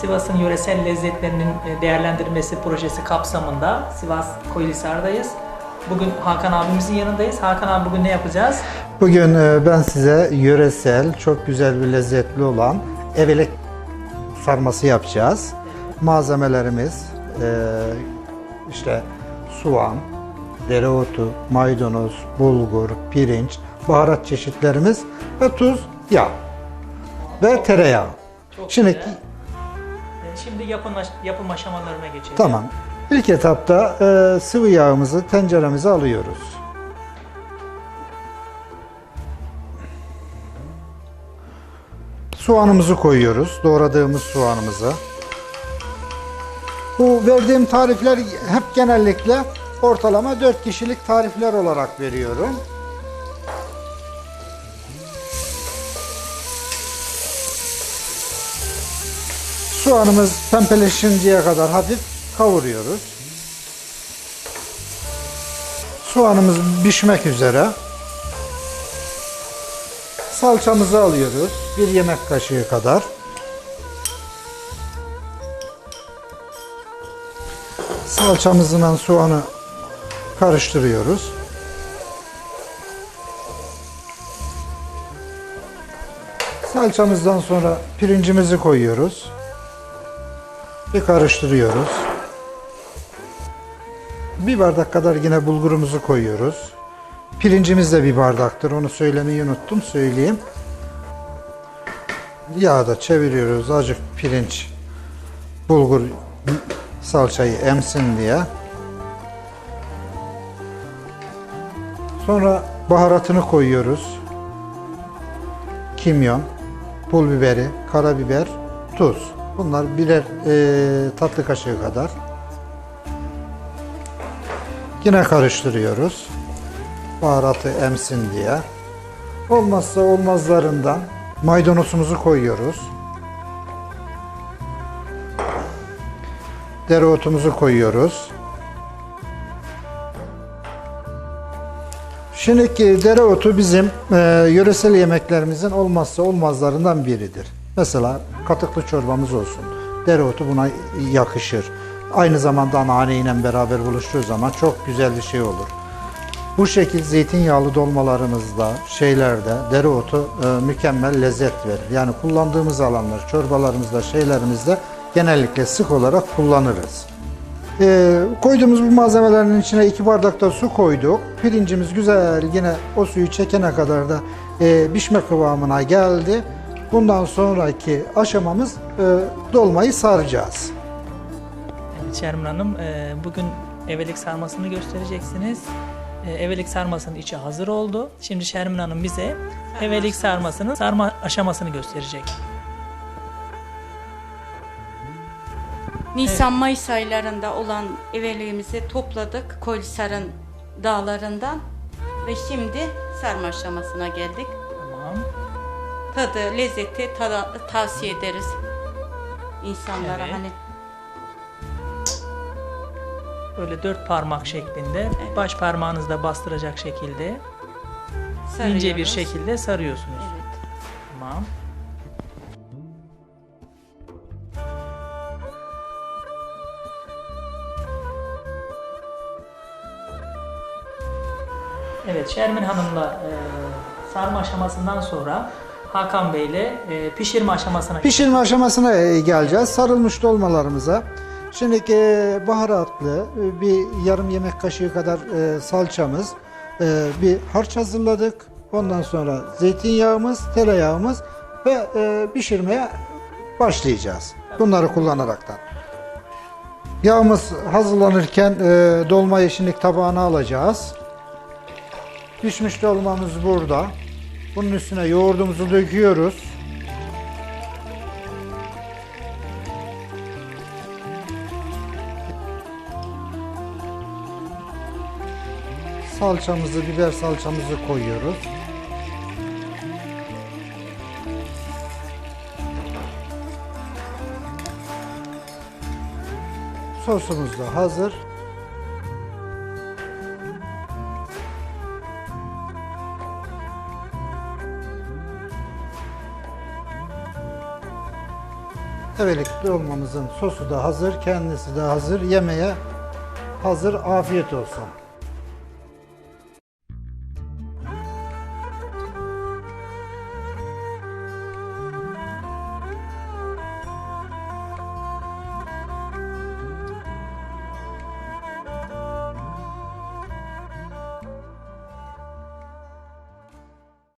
Sivas'ın yöresel lezzetlerinin e, değerlendirilmesi projesi kapsamında Sivas Koyulhisar'dayız. Bugün Hakan abimizin yanındayız. Hakan abi bugün ne yapacağız? Bugün e, ben size yöresel, çok güzel bir lezzetli olan evelek sarması yapacağız. Malzemelerimiz e, işte soğan, dereotu, maydanoz, bulgur, pirinç, baharat çeşitlerimiz ve tuz, yağ ve tereyağı. Çok Şimdi güzel. Şimdi yapım, yapım aşamalarına geçelim. tamam. İlk etapta e, sıvı yağımızı tenceremize alıyoruz. Soğanımızı koyuyoruz. Doğradığımız soğanımızı. Bu verdiğim tarifler hep genellikle ortalama 4 kişilik tarifler olarak veriyorum. Soğanımız pembeleşinceye kadar hafif kavuruyoruz. Soğanımız pişmek üzere. Salçamızı alıyoruz. Bir yemek kaşığı kadar. Salçamızla soğanı karıştırıyoruz. Salçamızdan sonra pirincimizi koyuyoruz. Bir karıştırıyoruz. Bir bardak kadar yine bulgurumuzu koyuyoruz. Pirincimiz de bir bardaktır. Onu söylemeyi unuttum. Söyleyeyim. Yağda çeviriyoruz. Azıcık pirinç, bulgur, salçayı emsin diye. Sonra baharatını koyuyoruz. Kimyon, pul biberi, karabiber, tuz. Bunlar birer e, tatlı kaşığı kadar. Yine karıştırıyoruz. Baharatı emsin diye. Olmazsa olmazlarından maydanozumuzu koyuyoruz. Dereotumuzu koyuyoruz. Şimdiki dereotu bizim e, yöresel yemeklerimizin olmazsa olmazlarından biridir. Mesela katıklı çorbamız olsun. Dereotu buna yakışır. Aynı zamanda naneyle beraber buluştuğu zaman çok güzel bir şey olur. Bu şekil zeytinyağlı dolmalarımızda, şeylerde dereotu e, mükemmel lezzet verir. Yani kullandığımız alanlar, çorbalarımızda, şeylerimizde genellikle sık olarak kullanırız. E, koyduğumuz bu malzemelerin içine iki bardak da su koyduk. Pirincimiz güzel yine o suyu çekene kadar da e, pişme kıvamına geldi. Bundan sonraki aşamamız e, dolmayı saracağız. Evet Şermin Hanım, e, bugün evelik sarmasını göstereceksiniz. E, Evelik sarmasının içi hazır oldu. Şimdi Şermin Hanım bize evelik sarmasının sarma aşamasını gösterecek. Nisan-Mayıs aylarında olan eveliğimizi topladık Kolisar'ın dağlarından ve şimdi sarma aşamasına geldik. Tadı, lezzeti tada- tavsiye ederiz insanlara Evet. hani. Böyle dört parmak şeklinde, baş parmağınızda bastıracak şekilde ince bir sarıyoruz. şekilde sarıyorsunuz. Evet. Tamam. Evet, Şermin Hanım'la e, sarma aşamasından sonra Hakan Bey'le e, pişirme aşamasına Pişirme aşamasına e, geleceğiz. Sarılmış dolmalarımıza. Şimdi e, baharatlı e, bir yarım yemek kaşığı kadar e, salçamız, e, bir harç hazırladık. Ondan sonra zeytinyağımız, tereyağımız ve e, pişirmeye başlayacağız. Bunları kullanaraktan. Yağımız hazırlanırken e, dolmayı şimdi tabağına alacağız. Pişmiş dolmamız burada. Bunun üstüne yoğurdumuzu döküyoruz. Salçamızı, biber salçamızı koyuyoruz. Sosumuz da hazır. Evelik dolmamızın sosu da hazır, kendisi de hazır. Yemeğe hazır. Afiyet olsun.